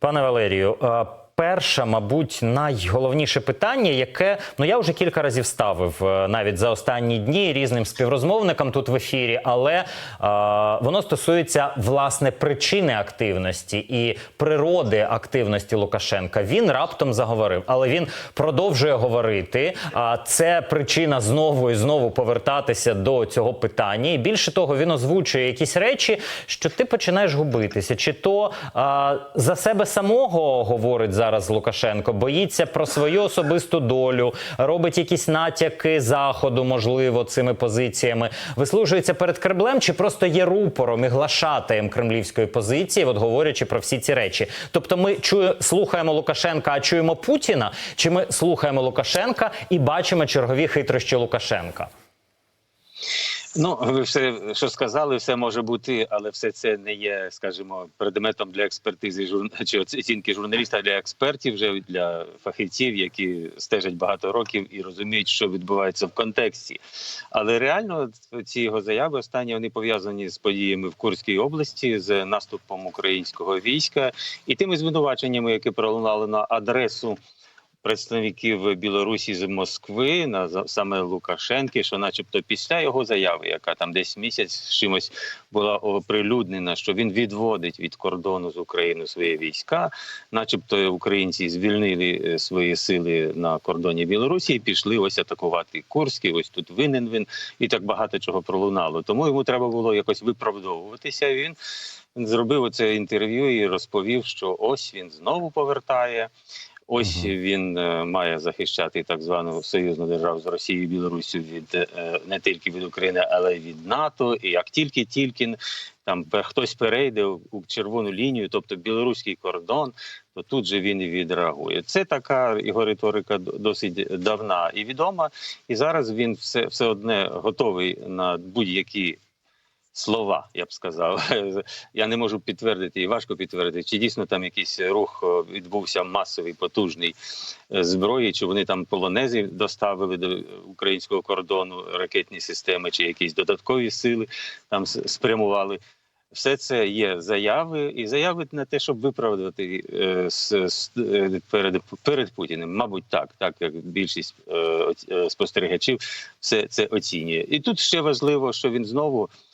Пане Валерію, перше, мабуть, найголовніше питання, яке ну я вже кілька разів ставив е, навіть за останні дні різним співрозмовникам тут в ефірі, але е, воно стосується власне причини активності і природи активності Лукашенка. Він раптом заговорив, але він продовжує говорити. А це причина знову і знову повертатися до цього питання. І більше того, він озвучує якісь речі, що ти починаєш губитися, чи то а, за себе самого говорить зараз Лукашенко, боїться про свою особисту долю, робить якісь натяки заходу, можливо, цими позиціями, вислужується перед Кремлем, чи просто є рупором і глашатаєм кремлівської позиції, от говорячи про всі ці речі. Тобто, ми чує, слухаємо Лукашенка, а чуємо Путіна, чи ми слухаємо Лукашенка і бачимо чергові хитрощі Лукашенка? Ну, ви все, що сказали, все може бути, але все це не є, скажімо, предметом для експертизи жур... чи оцінки журналіста для експертів, вже для фахівців, які стежать багато років і розуміють, що відбувається в контексті. Але реально ці його заяви останні вони пов'язані з подіями в Курській області, з наступом українського війська і тими звинуваченнями, які пролунали на адресу представників Білорусі з Москви на саме Лукашенки, що, начебто, після його заяви, яка там десь місяць чимось була оприлюднена, що він відводить від кордону з Україною свої війська, начебто українці звільнили е, свої сили на кордоні Білорусі і пішли ось атакувати Курський. Ось тут винен він і так багато чого пролунало. Тому йому треба було якось виправдовуватися. Він зробив оце інтерв'ю і розповів, що ось він знову повертає. Ось він е, має захищати так звану союзну державу з Росією і Білоруссю від е, не тільки від України, але й від НАТО. І як тільки тільки там хтось перейде у червону лінію, тобто білоруський кордон, то тут же він і відреагує. Це така його риторика досить давна і відома. І зараз він все, все одне готовий на будь-які. Слова, я б сказав, я не можу підтвердити і важко підтвердити, чи дійсно там якийсь рух відбувся масовий, потужний е, зброї, чи вони там полонезів доставили до українського кордону ракетні системи, чи якісь додаткові сили там спрямували. Все це є заяви, і заяви на те, щоб виправдати е, е, перед перед Путіним. Мабуть, так, так як більшість е, е, спостерігачів все це оцінює. І тут ще важливо, що він знову е,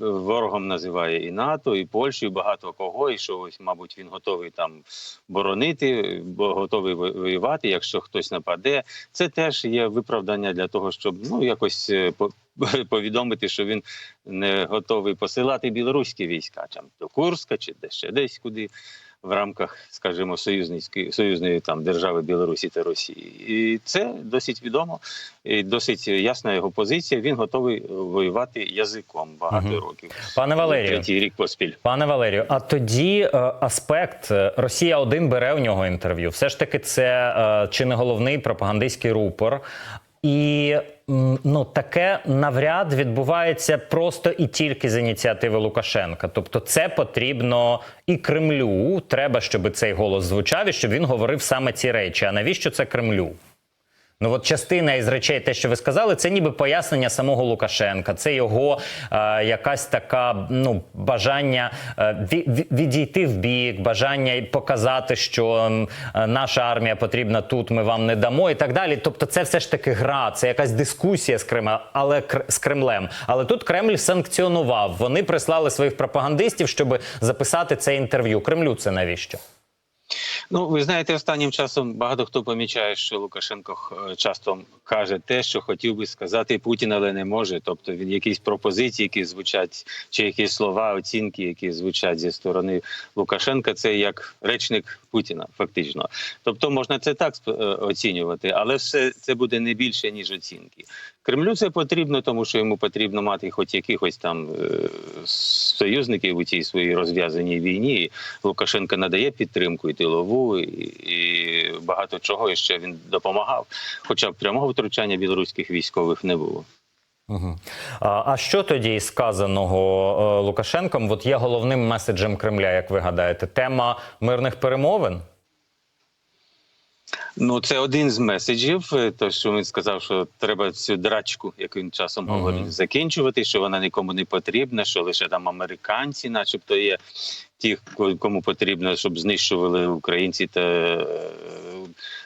ворогом називає і НАТО, і Польщу, і багато кого. І що ось, мабуть, він готовий там боронити, бо готовий воювати, якщо хтось нападе. Це теж є виправдання для того, щоб ну якось е, повідомити, що він не готовий посилати білоруські війська там до Курська чи де ще десь куди. В рамках, скажімо, союзницької союзної там держави Білорусі та Росії, і це досить відомо, і досить ясна його позиція. Він готовий воювати язиком багато Мгм. років. Пане Валерію, третій рік поспіль. Пане Валерію, а тоді е, аспект е, Росія 1 бере в нього інтерв'ю. Все ж таки, це е, чи не головний пропагандистський рупор. І ну таке навряд відбувається просто і тільки з ініціативи Лукашенка. Тобто, це потрібно і Кремлю. Треба, щоб цей голос звучав і щоб він говорив саме ці речі. А навіщо це Кремлю? Ну, от частина із речей, те, що ви сказали, це ніби пояснення самого Лукашенка. Це його е, якась така ну бажання е, ві- ві- відійти в бік, бажання показати, що е, наша армія потрібна тут, ми вам не дамо, і так далі. Тобто, це все ж таки гра, це якась дискусія з Кремлем, але з Кремлем. Але тут Кремль санкціонував. Вони прислали своїх пропагандистів, щоб записати це інтерв'ю. Кремлю це навіщо? Ну, ви знаєте, останнім часом багато хто помічає, що Лукашенко е, часто каже те, що хотів би сказати Путін, але не може. Тобто він якісь пропозиції, які звучать, чи якісь слова, оцінки, які звучать зі сторони Лукашенка, це як речник Путіна, фактично. Тобто можна це так е, оцінювати, але все це буде не більше ніж оцінки. Кремлю це потрібно, тому що йому потрібно мати хоч якихось там е, союзників у цій своїй розв'язаній війні. Лукашенко надає підтримку і тилову, і, і багато чого і ще він допомагав. Хоча прямого втручання білоруських військових не було. А, що тоді сказаного е, Лукашенком? От є головним меседжем Кремля, як ви гадаєте, тема мирних перемовин? Ну, це один з меседжів. е, То, що він сказав, що треба цю драчку, як він часом говорить, закінчувати, що вона нікому не потрібна, що лише там американці, начебто, є ті, ко- кому потрібно, щоб знищували українці та е,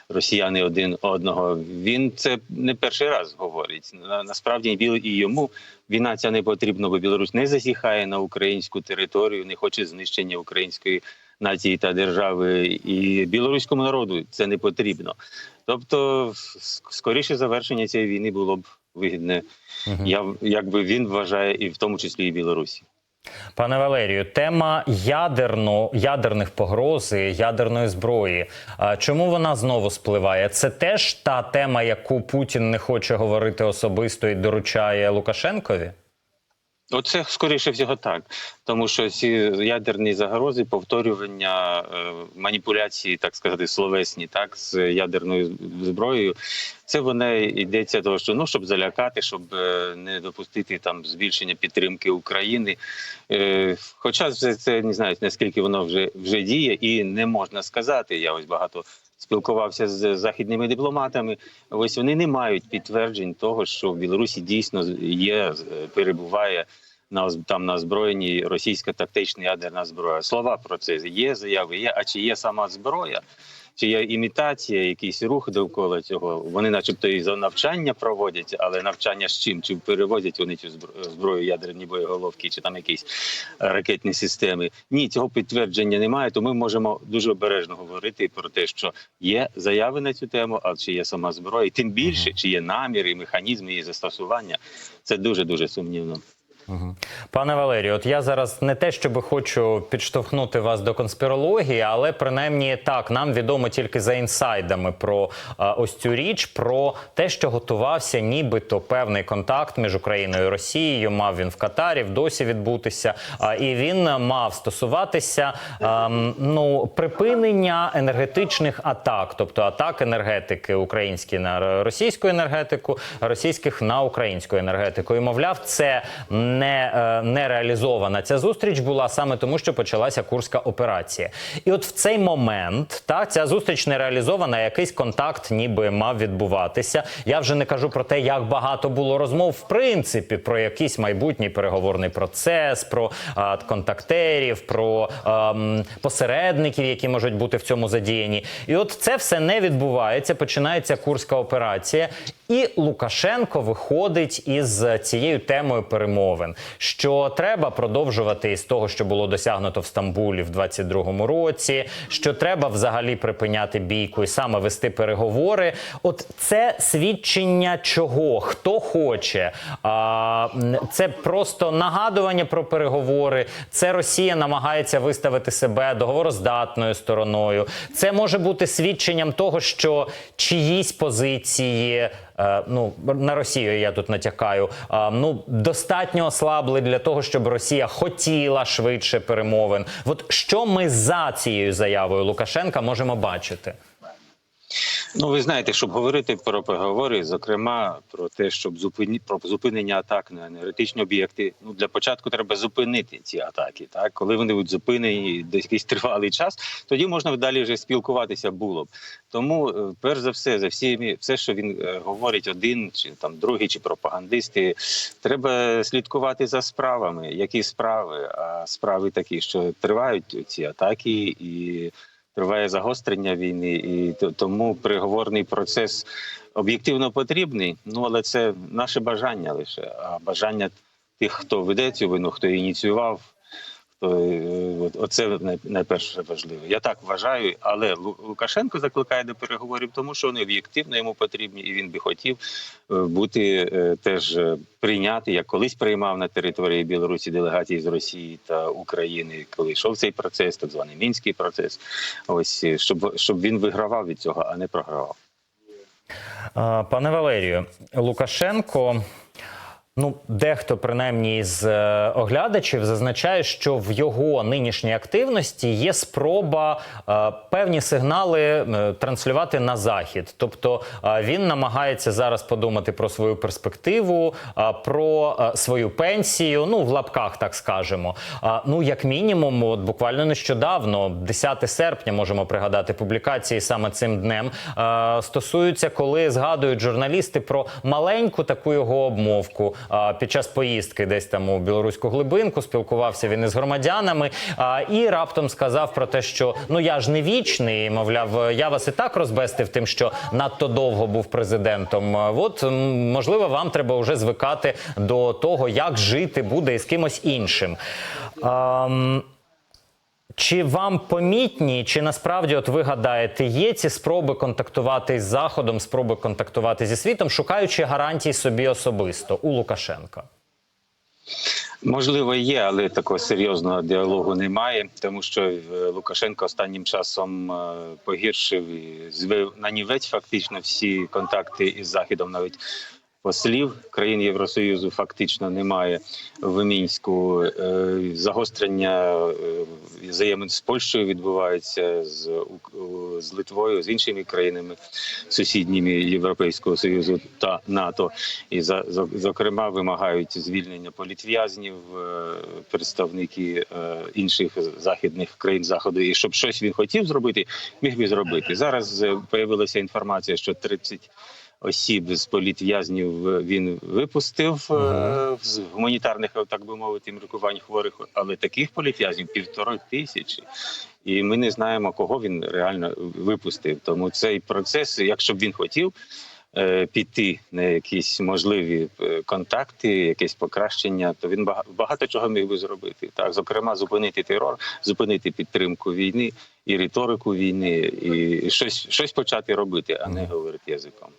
росіяни один одного. Він це не перший раз говорить. На, насправді і йому війна ця не потрібна, бо Білорусь не засіхає на українську територію, не хоче знищення української нації та держави, і білоруському народу це не потрібно. Тобто, скоріше завершення цієї війни було б вигідне, я якби він вважає, і в тому числі і Білорусі. Пане Валерію, тема ядерно, ядерних погроз, і ядерної зброї. Чому вона знову спливає? Це теж та тема, яку Путін не хоче говорити особисто і доручає Лукашенкові? Оце скоріше всього так, тому що ці ядерні загрози, повторювання е, маніпуляції, так сказати, словесні, так з ядерною зброєю, це вони йдеться того, що ну щоб залякати, щоб е, не допустити там збільшення підтримки України. Е, хоча це, це не знаю наскільки воно вже вже діє, і не можна сказати. Я ось багато спілкувався з західними дипломатами. Ось вони не мають підтверджень того, що в Білорусі дійсно є перебуває на там на озброєнні російська тактична ядерна зброя. Слова про це є, заяви є. А чи є сама зброя? Чи є імітація, якийсь рух довкола цього? Вони, начебто, і за навчання проводять, але навчання з чим? Чи перевозять вони цю збро- зброю, ядерні боєголовки, чи там якісь е, ракетні системи? Ні, цього підтвердження немає. То ми можемо дуже обережно говорити про те, що є заяви на цю тему, а чи є сама зброя, і тим більше, чи є наміри, механізми її застосування. Це дуже дуже сумнівно. Пане Валерію, от я зараз не те, щоб хочу підштовхнути вас до конспірології, але принаймні так нам відомо тільки за інсайдами про а, ось цю річ, про те, що готувався, нібито певний контакт між Україною і Росією. Мав він в Катарі в досі відбутися, а, і він мав стосуватися ем, ну припинення енергетичних атак, тобто атак енергетики українські на російську енергетику, російських на українську енергетику. І мовляв, це не, е, не реалізована. Ця зустріч була саме тому, що почалася курська операція. І от в цей момент та ця зустріч не реалізована. Якийсь контакт, ніби мав відбуватися. Я вже не кажу про те, як багато було розмов в принципі про якийсь майбутній переговорний процес, про а, контактерів, про ем, посередників, які можуть бути в цьому задіяні. І от це все не відбувається. Починається курська операція, і Лукашенко виходить із цією темою перемовин, що треба продовжувати із того, що було досягнуто в Стамбулі в 22-му році, що треба взагалі припиняти бійку і саме вести переговори. От це свідчення чого, хто хоче. А, це просто нагадування про переговори. Це Росія намагається виставити себе договороздатною стороною. Це може бути свідченням того, що чиїсь позиції. Е, Ну на Росію я тут натякаю. е, Ну достатньо ослабли для того, щоб Росія хотіла швидше перемовин. От що ми за цією заявою Лукашенка можемо бачити? Ну, ви знаєте, щоб говорити про переговори, зокрема про те, щоб зупині про зупинення атак на енергетичні об'єкти. Ну для початку треба зупинити ці атаки. Так, коли вони будуть зупинені десь якийсь тривалий час, тоді можна далі вже спілкуватися було б. Тому, е, перш за все, за всі все, що він е, говорить, один чи там другий, чи пропагандисти, треба слідкувати за справами. Які справи? А справи такі, що тривають ці атаки і триває загострення війни, і тому переговорний процес об'єктивно потрібний. Ну але це наше бажання лише. А бажання тих, хто веде цю вину, хто ініціював. То е, оце найперше важливе. Я так вважаю, але Лукашенко закликає до переговорів, тому що вони об'єктивно йому потрібні, і він би хотів е, бути е, теж прийняти, як колись приймав на території Білорусі делегації з Росії та України, коли йшов цей процес, так званий мінський процес. Ось щоб щоб він вигравав від цього, а не програвав. Пане Валерію, Лукашенко. Ну, дехто, принаймні, з е, оглядачів зазначає, що в його нинішній активності є спроба е, певні сигнали е, транслювати на захід. Тобто е, він намагається зараз подумати про свою перспективу, е, про е, свою пенсію. Ну, в лапках, так скажемо. А, ну, як мінімум, от буквально нещодавно, 10 серпня, можемо пригадати публікації саме цим днем, е, стосуються, коли згадують журналісти про маленьку таку його обмовку під час поїздки, десь там у білоруську глибинку, спілкувався він із громадянами і раптом сказав про те, що ну я ж не вічний, мовляв, я вас і так розбестив тим, що надто довго був президентом. От можливо, вам треба вже звикати до того, як жити буде із кимось іншим. Ам, чи вам помітні, чи насправді, от ви гадаєте, є ці спроби контактувати з Заходом, спроби контактувати зі світом, шукаючи гарантій собі особисто у Лукашенка? Можливо, є, але такого серйозного діалогу немає, тому що е, Лукашенко останнім часом е, погіршив і звив на нівець фактично всі контакти із Західом, навіть послів країн Євросоюзу фактично немає в мінську. Е, Загострення е, взаємин з Польщею відбувається з, Ук- з Литвою, з іншими країнами сусідніми Європейського союзу та НАТО. І за зо- зокрема вимагають звільнення політв'язнів, е, представники е, інших західних країн заходу. І щоб щось він хотів зробити, міг би зробити. Зараз е, появилася інформація, що 30 осіб з політв'язнів він випустив е, з гуманітарних, так би мовити, міркувань хворих, але таких політв'язнів півтори тисячі. І ми не знаємо, кого він реально випустив. Тому цей процес, якщо б він хотів е, піти на якісь можливі е, контакти, якесь покращення, то він багато чого міг би зробити. Так, зокрема, зупинити терор, зупинити підтримку війни і риторику війни, і щось, щось почати робити, а не говорити язиком.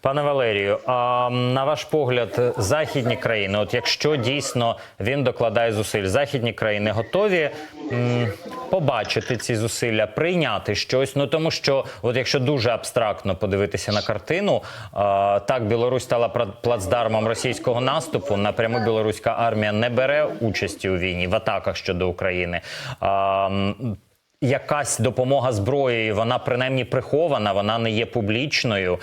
Пане Валерію, а на ваш погляд, західні країни, от якщо дійсно він докладає зусиль, західні країни готові м, побачити ці зусилля, прийняти щось. Ну тому що, от якщо дуже абстрактно подивитися на картину, а, так Білорусь стала плацдармом російського наступу. Напряму білоруська армія не бере участі у війні в атаках щодо України. А, Якась допомога зброєю, вона принаймні прихована, вона не є публічною.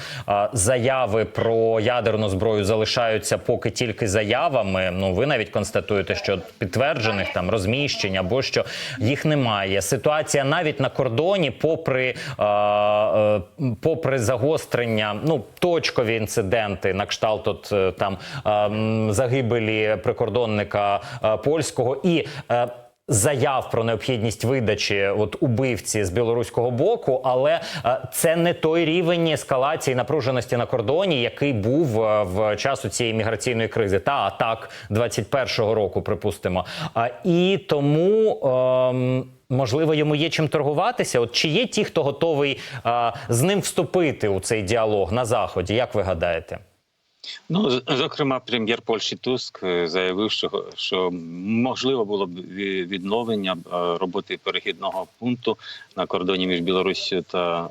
Заяви про ядерну зброю залишаються поки тільки заявами. Ну ви навіть констатуєте, що підтверджених там розміщень або що їх немає. Ситуація навіть на кордоні, попри, е, попри загострення, ну точкові інциденти, на кшталт от е, там загибелі прикордонника польського і. Заяв про необхідність видачі от убивці з білоруського боку, але е, це не той рівень ескалації напруженості на кордоні, який був е, в часу цієї міграційної кризи та атак 21-го року, припустимо. І тому. ем, Можливо, йому є чим торгуватися. От чи є ті, хто готовий е, з ним вступити у цей діалог на заході? Як ви гадаєте? Ну, зокрема, прем'єр Польщі Туск е, заявив, що, що можливо було б відновлення е, роботи перехідного пункту на кордоні між Білоруссю та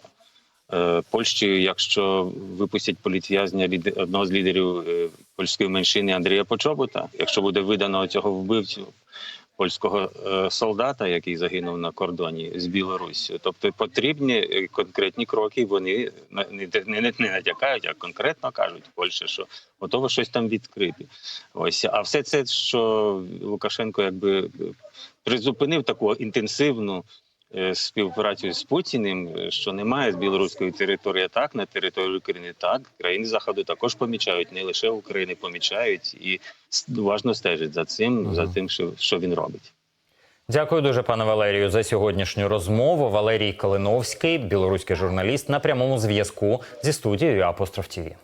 е, Польщею, якщо випустять політв'язня одного з лідерів польської меншини Андрія Почобута, якщо буде видано цього вбивцю. Польського е, солдата, який загинув на кордоні з Білоруссю, тобто потрібні е, конкретні кроки. Вони не, не, не, натякають, а конкретно кажуть Польща, що готово щось там відкрити. Ось а все це, що Лукашенко якби призупинив таку інтенсивну співпрацю з Путіним, е, що немає з білоруської території так на території України, так країни заходу також помічають, не лише України помічають і уважно стежать за цим, за тим, що, що він робить. Дякую дуже, пане Валерію, за сьогоднішню розмову. Валерій Калиновський, білоруський журналіст, на прямому зв'язку зі студією Апостроф ТІВІ.